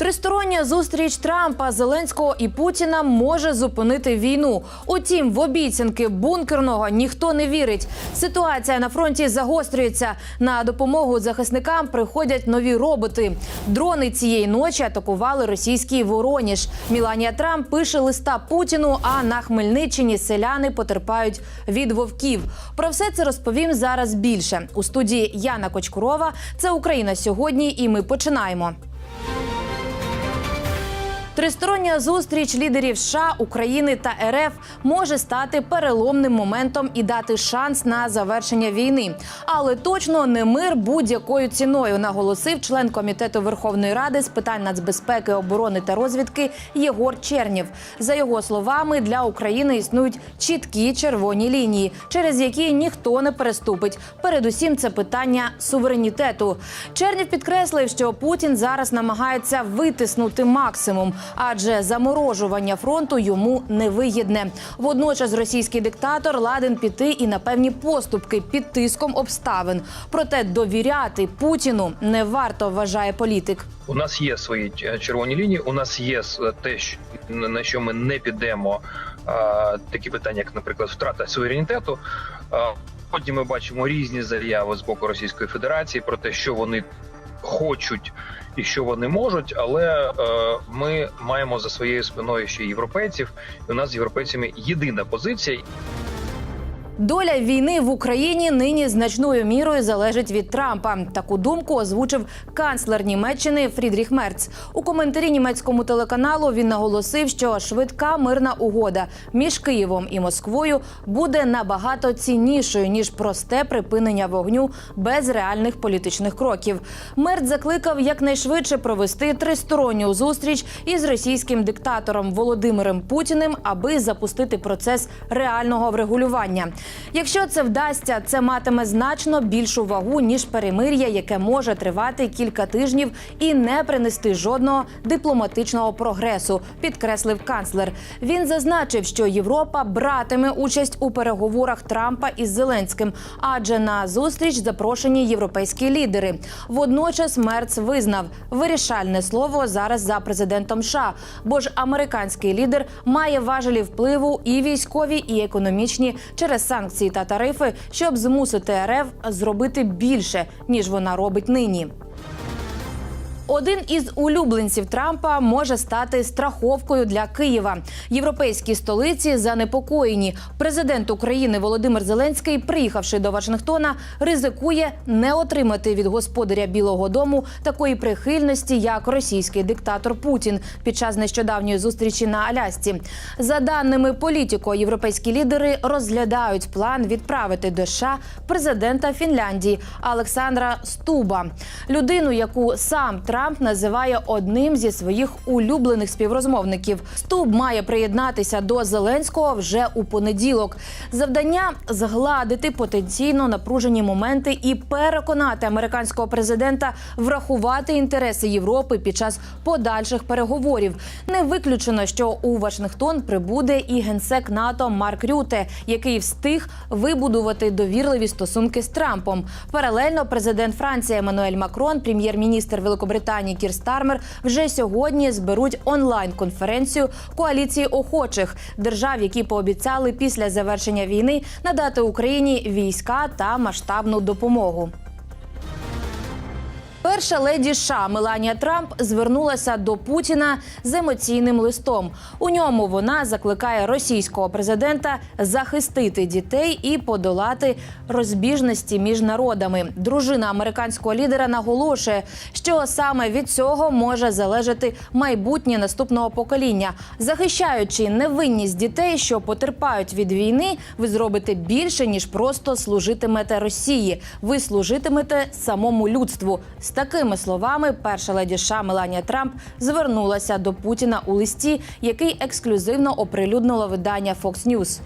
Тристороння зустріч Трампа, Зеленського і Путіна може зупинити війну. Утім, в обіцянки бункерного ніхто не вірить. Ситуація на фронті загострюється. На допомогу захисникам приходять нові роботи. Дрони цієї ночі атакували російський Вороніж. Міланія Трамп пише листа Путіну. А на Хмельниччині селяни потерпають від вовків. Про все це розповім зараз більше у студії Яна Кочкурова. Це Україна сьогодні, і ми починаємо. Тристороння зустріч лідерів США, України та РФ може стати переломним моментом і дати шанс на завершення війни. Але точно не мир будь-якою ціною, наголосив член комітету Верховної Ради з питань нацбезпеки, оборони та розвідки Єгор Чернєв. За його словами, для України існують чіткі червоні лінії, через які ніхто не переступить. Передусім, це питання суверенітету. Чернєв підкреслив, що Путін зараз намагається витиснути максимум, адже заморожування фронту йому невигідне. Водночас російський диктатор ладен піти і на певні поступки під тиском обставин. Проте довіряти Путіну не варто, вважає політик. У нас є свої е, червоні лінії. У нас є те, на що ми не підемо. Такі питання, як, наприклад, втрата суверенітету. Потім ми бачимо різні заяви з боку Російської Федерації про те, що вони хочуть і що вони можуть, але е, ми маємо за своєю спиною ще європейців. І у нас з європейцями єдина позиція. Доля війни в Україні нині значною мірою залежить від Трампа. Таку думку озвучив канцлер Німеччини Фрідріх Мерц. У коментарі німецькому телеканалу він наголосив, що швидка мирна угода між Києвом і Москвою буде набагато ціннішою ніж просте припинення вогню без реальних політичних кроків. Мерц закликав якнайшвидше провести тристоронню зустріч із російським диктатором Володимиром Путіним, аби запустити процес реального врегулювання. Якщо це вдасться, це матиме значно більшу вагу ніж перемир'я, яке може тривати кілька тижнів і не принести жодного дипломатичного прогресу, підкреслив канцлер. Він зазначив, що Європа братиме участь у переговорах Трампа із Зеленським, адже на зустріч запрошені європейські лідери. Водночас Мерц визнав вирішальне слово зараз за президентом США, бо ж американський лідер має важелі впливу і військові, і економічні через санкції та тарифи, щоб змусити РФ зробити більше ніж вона робить нині. Один із улюбленців Трампа може стати страховкою для Києва. Європейські столиці занепокоєні. Президент України Володимир Зеленський, приїхавши до Вашингтона, ризикує не отримати від господаря Білого Дому такої прихильності, як російський диктатор Путін під час нещодавньої зустрічі на Алясці. За даними політико, європейські лідери розглядають план відправити до США президента Фінляндії Олександра Стуба, людину, яку сам Трамп називає одним зі своїх улюблених співрозмовників. Стуб має приєднатися до Зеленського вже у понеділок. Завдання згладити потенційно напружені моменти і переконати американського президента врахувати інтереси Європи під час подальших переговорів. Не виключено, що у Вашингтон прибуде і генсек НАТО Марк Рюте, який встиг вибудувати довірливі стосунки з Трампом. Паралельно президент Франції Еммануель Макрон, прем'єр-міністр Великобританії Кір Стармер вже сьогодні зберуть онлайн-конференцію коаліції охочих держав, які пообіцяли після завершення війни надати Україні війська та масштабну допомогу. Перша леді США Меланія Трамп звернулася до Путіна з емоційним листом. У ньому вона закликає російського президента захистити дітей і подолати розбіжності між народами. Дружина американського лідера наголошує, що саме від цього може залежати майбутнє наступного покоління. Захищаючи невинність дітей, що потерпають від війни, ви зробите більше ніж просто служитимете Росії. Ви служитимете самому людству. З такими словами перша леді США Меланія Трамп звернулася до Путіна у листі, який ексклюзивно оприлюднило видання Fox News.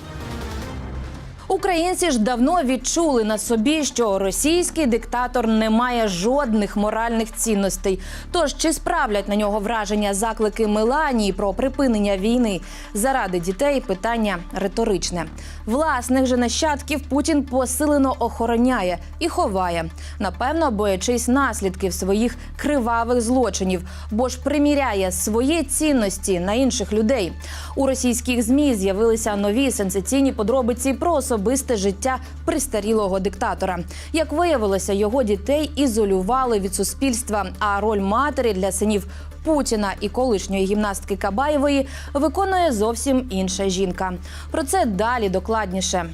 Українці ж давно відчули на собі, що російський диктатор не має жодних моральних цінностей. Тож чи справлять на нього враження заклики Меланії про припинення війни заради дітей? Питання риторичне. Власних же нащадків Путін посилено охороняє і ховає, напевно, боячись наслідків своїх кривавих злочинів, бо ж приміряє свої цінності на інших людей. У російських змі з'явилися нові сенсаційні подробиці про особисте життя пристарілого диктатора. Як виявилося, його дітей ізолювали від суспільства. А роль матері для синів Путіна і колишньої гімнастки Кабаєвої виконує зовсім інша жінка. Про це далі докладніше.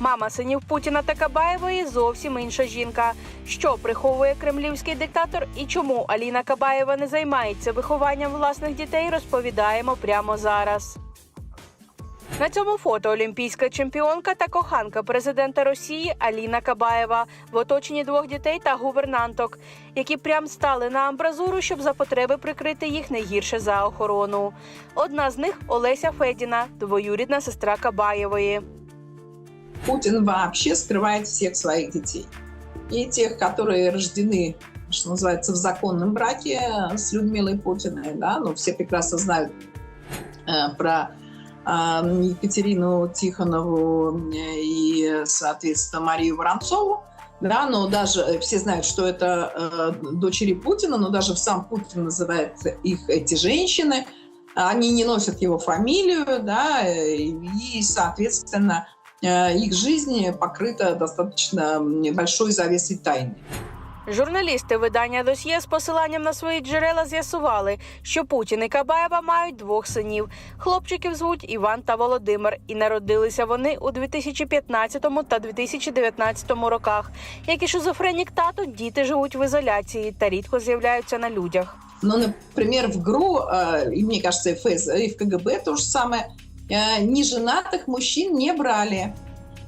Мама синів Путіна та Кабаєвої зовсім інша жінка. Що приховує кремлівський диктатор і чому Аліна Кабаєва не займається вихованням власних дітей, розповідаємо прямо зараз. На цьому фото олімпійська чемпіонка та коханка президента Росії Аліна Кабаєва в оточенні двох дітей та гувернанток, які прям стали на амбразуру, щоб за потреби прикрити їх не гірше за охорону. Одна з них Олеся Федіна, двоюрідна сестра Кабаєвої. Путин вообще скрывает всех своих детей. И тех, которые рождены, что называется, в законном браке с Людмилой Путиной, да, ну, все прекрасно знают э, про э, Екатерину Тихонову э, и, соответственно, Марию Воронцову, да, но даже все знают, что это э, дочери Путина, но даже сам Путин называет их эти женщины, они не носят его фамилию, да, э, и, соответственно, э, их жизнь покрыта достаточно большой завесой тайны. Журналісти видання досьє з посиланням на свої джерела з'ясували, що Путін і Кабаєва мають двох синів. Хлопчиків звуть Іван та Володимир, і народилися вони у 2015 та 2019 роках. Як і шизофренік тато, діти живуть в ізоляції та рідко з'являються на людях. Но, например, в ГРУ, э, и мне кажется, и в ФС, и в КГБ то же самое, э, неженатых мужчин не брали.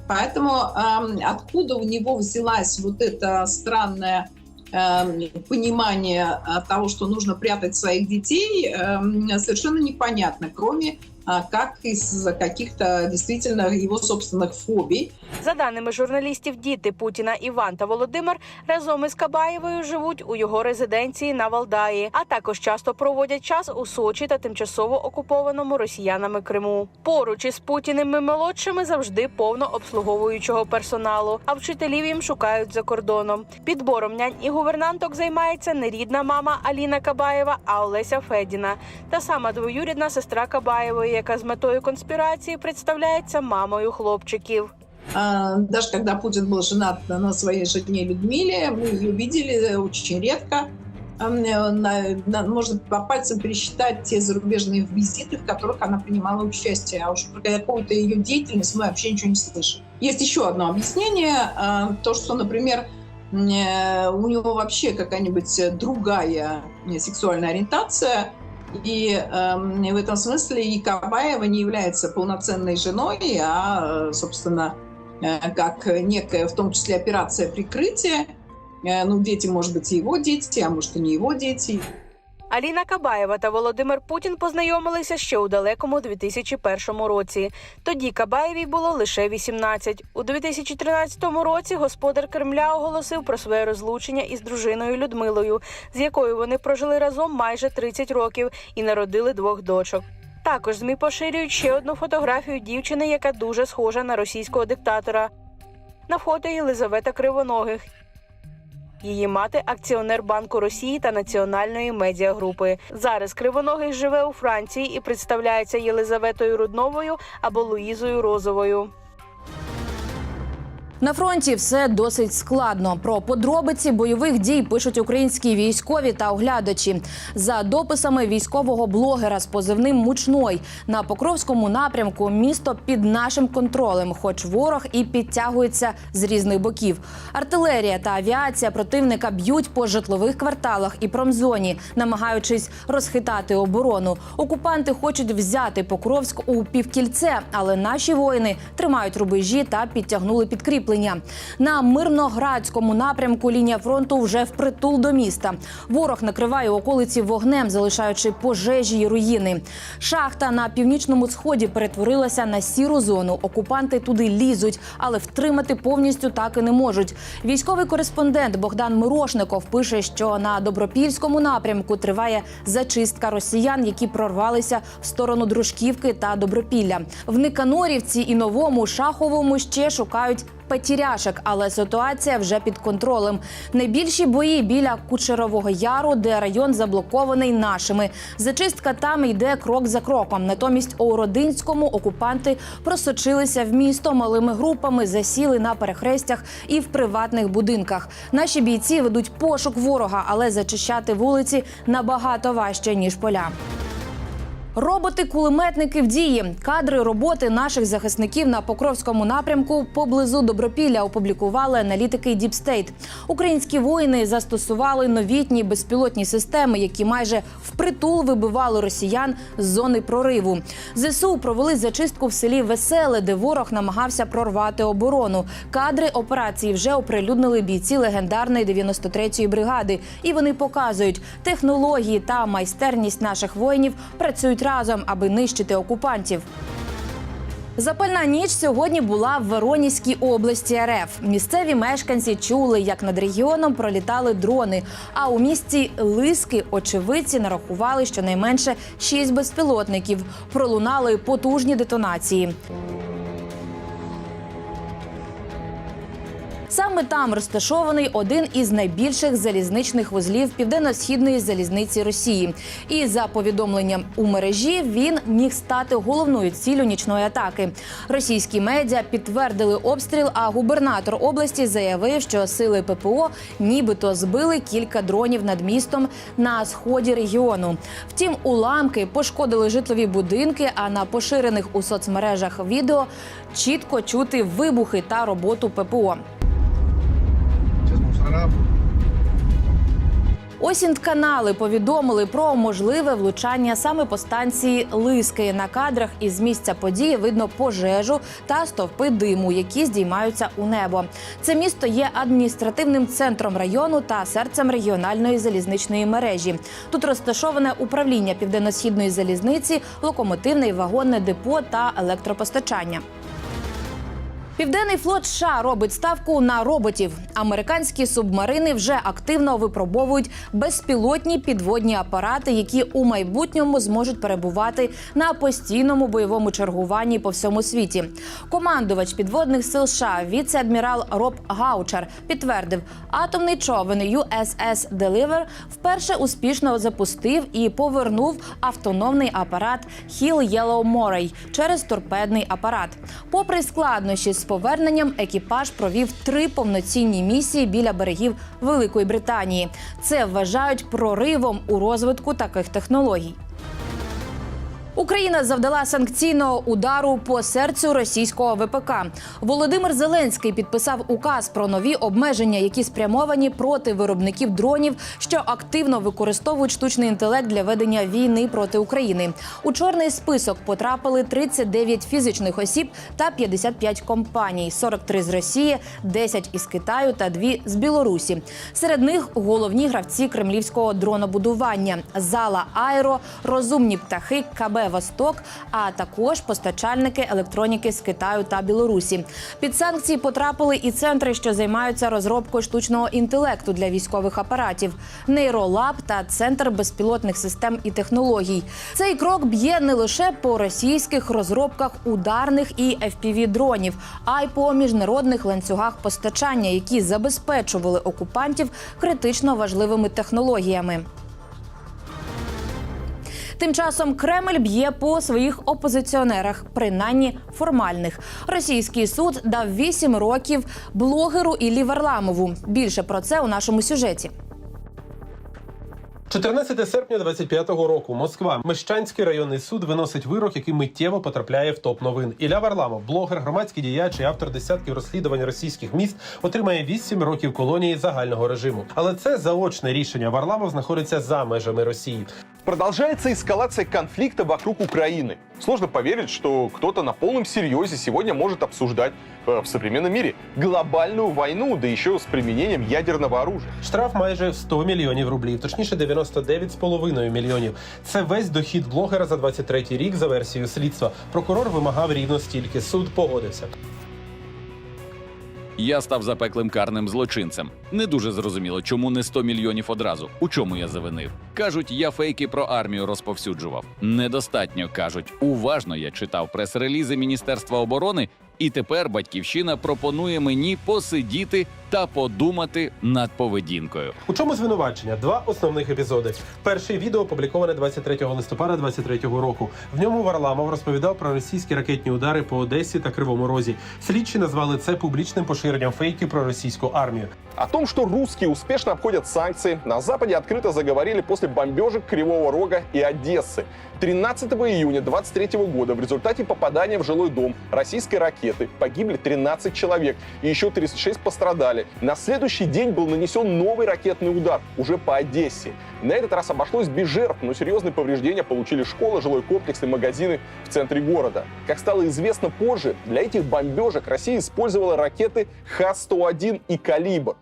Поэтому эм, откуда у него взялась вот это странное эм, понимание э, того, что нужно прятать своих детей, эм, совершенно непонятно, кроме как из каких-то действительно его собственных фобий. За даними журналістів, діти Путіна Іван та Володимир разом із Кабаєвою живуть у його резиденції на Валдаї, а також часто проводять час у Сочі та тимчасово окупованому росіянами Криму. Поруч із Путіними молодшими завжди повно обслуговуючого персоналу, а вчителів їм шукають за кордоном. Підбором нянь і гувернанток займається не рідна мама Аліна Кабаєва, а Олеся Федіна, та сама двоюрідна сестра Кабаєвої, яка з метою конспірації представляється мамою хлопчиків. А, Даже когда Путин был женат на своей жене Людмиле, мы ее видели очень редко. А, мне на- на- можно по пальцам пересчитать те зарубежные визиты, в которых она принимала участие. А уж про какую-то ее деятельность мы вообще ничего не слышим. Есть еще одно объяснение. а, То, что, например, м, э, у него вообще какая-нибудь другая э, сексуальная ориентация, и эм, в этом смысле и Кабаева не является полноценной женой, а, э, собственно, э, как некая, в том числе, операция прикрытия. Э, Ну, дети, может быть, и его дети, а может, и не его дети. Аліна Кабаєва та Володимир Путін познайомилися ще у далекому 2001 році. Тоді Кабаєвій було лише 18. У 2013 році господар Кремля оголосив про своє розлучення із дружиною Людмилою, з якою вони прожили разом майже 30 років і народили двох дочок. Також змі поширюють ще одну фотографію дівчини, яка дуже схожа на російського диктатора. На фото Єлизавета Кривоногих. Її мати акціонер Банку Росії та Національної медіагрупи. Зараз Кривоногий живе у Франції і представляється Єлизаветою Рудновою або Луїзою Розовою. На фронті все досить складно. Про подробиці бойових дій пишуть українські військові та оглядачі. За дописами військового блогера з позивним Мучной на Покровському напрямку місто під нашим контролем, хоч ворог і підтягується з різних боків. Артилерія та авіація противника б'ють по житлових кварталах і промзоні, намагаючись розхитати оборону. Окупанти хочуть взяти Покровськ у півкільце, але наші воїни тримають рубежі та підтягнули підкріплення. Населення. На мирноградському напрямку лінія фронту вже впритул до міста. Ворог накриває околиці вогнем, залишаючи пожежі й руїни. Шахта на північному сході перетворилася на сіру зону. Окупанти туди лізуть, але втримати повністю так і не можуть. Військовий кореспондент Богдан Мирошников пише, що на добропільському напрямку триває зачистка росіян, які прорвалися в сторону Дружківки та Добропілля. В Никанорівці і новому шаховому ще шукають. Петіряшек, але ситуація вже під контролем. Найбільші бої біля Кучерового Яру, де район заблокований нашими. Зачистка там йде крок за кроком. Натомість у Родинському окупанти просочилися в місто малими групами, засіли на перехрестях і в приватних будинках. Наші бійці ведуть пошук ворога, але зачищати вулиці набагато важче ніж поля. Роботи-кулеметники в дії. Кадри роботи наших захисників на Покровському напрямку поблизу Добропілля опублікували аналітики State. Українські воїни застосували новітні безпілотні системи, які майже впритул вибивали росіян з зони прориву. Зсу провели зачистку в селі Веселе, де ворог намагався прорвати оборону. Кадри операції вже оприлюднили бійці легендарної 93-ї бригади, і вони показують технології та майстерність наших воїнів працюють разом, аби нищити окупантів. Запальна ніч сьогодні була в Воронізькій області РФ. Місцеві мешканці чули, як над регіоном пролітали дрони. А у місті Лиски очевидці нарахували щонайменше шість безпілотників. Пролунали потужні детонації. Саме там розташований один із найбільших залізничних вузлів південно-східної залізниці Росії. І за повідомленням у мережі він міг стати головною ціллю нічної атаки. Російські медіа підтвердили обстріл. А губернатор області заявив, що сили ППО нібито збили кілька дронів над містом на сході регіону. Втім, уламки пошкодили житлові будинки. А на поширених у соцмережах відео чітко чути вибухи та роботу ППО. Мусора Осінт-канали повідомили про можливе влучання саме по станції Лиски. На кадрах із місця події видно пожежу та стовпи диму, які здіймаються у небо. Це місто є адміністративним центром району та серцем регіональної залізничної мережі. Тут розташоване управління південно-східної залізниці, локомотивне і вагонне депо та електропостачання. Південний флот США робить ставку на роботів. Американські субмарини вже активно випробовують безпілотні підводні апарати, які у майбутньому зможуть перебувати на постійному бойовому чергуванні по всьому світі. Командувач підводних сил США, віце-адмірал Роб Гаучер, підтвердив, атомний човен USS Deliver вперше успішно запустив і повернув автономний апарат Hill Yellow Moray через торпедний апарат. Попри складнощі з поверненням, екіпаж провів три повноцінні місії біля берегів Великої Британії. Це вважають проривом у розвитку таких технологій. Україна завдала санкційного удару по серцю російського ВПК. Володимир Зеленський підписав указ про нові обмеження, які спрямовані проти виробників дронів, що активно використовують штучний інтелект для ведення війни проти України. У чорний список потрапили 39 фізичних осіб та 55 компаній, 43 з Росії, 10 із Китаю та 2 з Білорусі. Серед них головні гравці кремлівського дронобудування Зала Аеро, розумні птахи, КБ Восток, а також постачальники електроніки з Китаю та Білорусі. Під санкції потрапили і центри, що займаються розробкою штучного інтелекту для військових апаратів, нейролаб та центр безпілотних систем і технологій. Цей крок б'є не лише по російських розробках ударних і fpv дронів, а й по міжнародних ланцюгах постачання, які забезпечували окупантів критично важливими технологіями. Тим часом Кремль б'є по своїх опозиціонерах, принаймні формальних. Російський суд дав 8 років блогеру Іллі Варламову. Більше про це у нашому сюжеті. 14 серпня 25-го року Москва. Мещанський районний суд виносить вирок, який миттєво потрапляє в топ новин. Ілля Варламов, блогер, громадський діяч і автор десятків розслідувань російських міст, отримає 8 років колонії загального режиму. Але це заочне рішення. Варламов знаходиться за межами Росії. Продолжается эскалация конфликта вокруг Украины. Сложно поверить, что кто-то на полном серьезе сегодня может обсуждать э, в современном мире глобальную войну, да еще с применением ядерного оружия. Штраф майже в 100 мільйонів рублів, точніше 99,5 мільйонів. Це весь дохід блогера за 23 рік за версією слідства. Прокурор вимагав рівно стільки. Суд погодився. Я став запеклим карним злочинцем. Не дуже зрозуміло, чому не 100 мільйонів одразу. У чому я завинив? Кажуть, я фейки про армію розповсюджував. Недостатньо кажуть. Уважно я читав прес-релізи Міністерства оборони, і тепер батьківщина пропонує мені посидіти та подумати над поведінкою. У чому звинувачення? Два основних епізоди. Перший відео опубліковане 23 листопада 23 року. В ньому Варламов розповідав про російські ракетні удари по Одесі та Кривому Розі. Слідчі назвали це публічним поширенням фейків про російську армію. О том, что русские успешно обходят санкции, на Западе открыто заговорили после бомбежек Кривого Рога и Одессы. 13 июня 23 года в результате попадания в жилой дом российской ракеты погибли 13 человек и еще 36 пострадали. На следующий день был нанесен новый ракетный удар уже по Одессе. На этот раз обошлось без жертв, но серьезные повреждения получили школа, жилой комплекс и магазины в центре города. Как стало известно позже, для этих бомбежек Россия использовала ракеты Х-101 и «Калибр».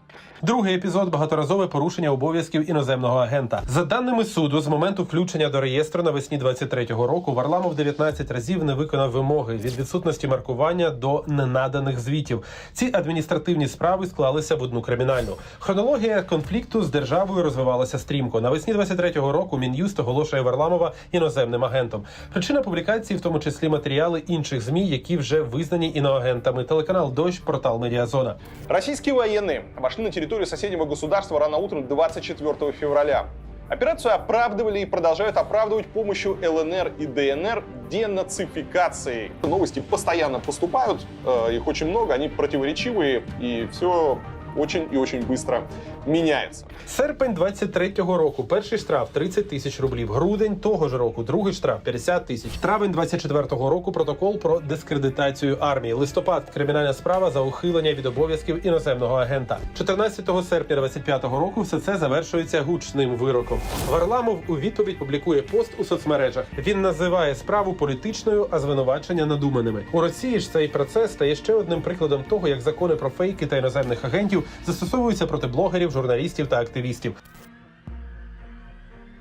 Другий епізод багаторазове порушення обов'язків іноземного агента. За даними суду, з моменту включення до реєстру навесні 23-го року Варламов 19 разів не виконав вимоги від відсутності маркування до ненаданих звітів. Ці адміністративні справи склалися в одну кримінальну. Хронологія конфлікту з державою розвивалася стрімко. Навесні 23-го року Мін'юст оголошує Варламова іноземним агентом. Причина публікації, в тому числі матеріали інших змі, які вже визнані іноагентами. Телеканал Дощ, портал Медіазона. Российские военные вошли на территорию соседнего государства рано утром 24 февраля. Операцию оправдывали и продолжают оправдывать помощью ЛНР и ДНР денацификацией. Новости постоянно поступают, э, их очень много, они противоречивые, и все очень и очень быстро меняется. Серпень 23-го року перший штраф 30 тисяч рублів. Грудень того ж року другий штраф 50 тисяч. Травень 24-го року протокол про дискредитацію армії. Листопад кримінальна справа за ухилення від обов'язків іноземного агента. 14 серпня 25-го року все це завершується гучним вироком. Варламов у відповідь публікує пост у соцмережах. Він називає справу політичною, а звинувачення надуманими. У Росії ж цей процес стає ще одним прикладом того, як закони про фейки та іноземних агентів застосовуються проти блогерів, журналістів та активістів.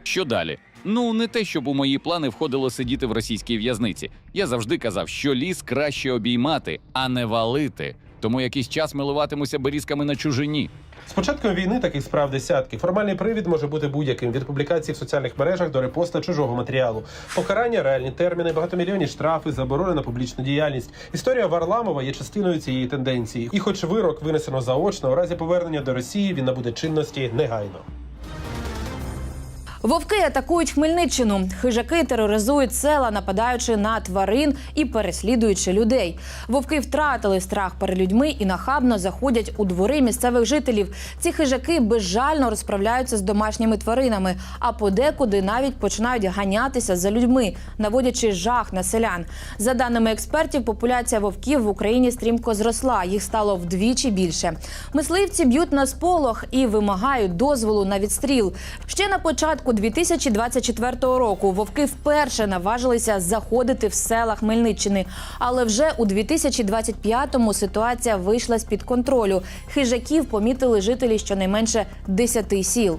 Що далі? Ну, не те, щоб у мої плани входило сидіти в російській в'язниці. Я завжди казав, що ліс краще обіймати, а не валити. Тому якийсь час милуватимуся берізками на чужині. З початком війни таких справ десятки. Формальний привід може бути будь-яким від публікацій в соціальних мережах до репоста чужого матеріалу. Покарання, реальні терміни, багатомільйонні штрафи, заборони на публічну діяльність. Історія Варламова є частиною цієї тенденції. І, хоч вирок винесено заочно, у разі повернення до Росії він набуде чинності негайно. Вовки атакують Хмельниччину. Хижаки тероризують села, нападаючи на тварин і переслідуючи людей. Вовки втратили страх перед людьми і нахабно заходять у двори місцевих жителів. Ці хижаки безжально розправляються з домашніми тваринами, а подекуди навіть починають ганятися за людьми, наводячи жах на селян. За даними експертів, популяція вовків в Україні стрімко зросла. Їх стало вдвічі більше. Мисливці б'ють на сполох і вимагають дозволу на відстріл. Ще на початку 2024 року вовки вперше наважилися заходити в села Хмельниччини. Але вже у 2025-му ситуація вийшла з під контролю. Хижаків помітили жителі щонайменше 10 сіл.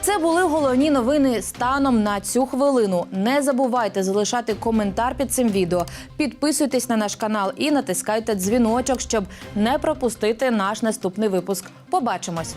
Це були головні новини станом на цю хвилину. Не забувайте залишати коментар під цим відео. Підписуйтесь на наш канал і натискайте дзвіночок, щоб не пропустити наш наступний випуск. Побачимось.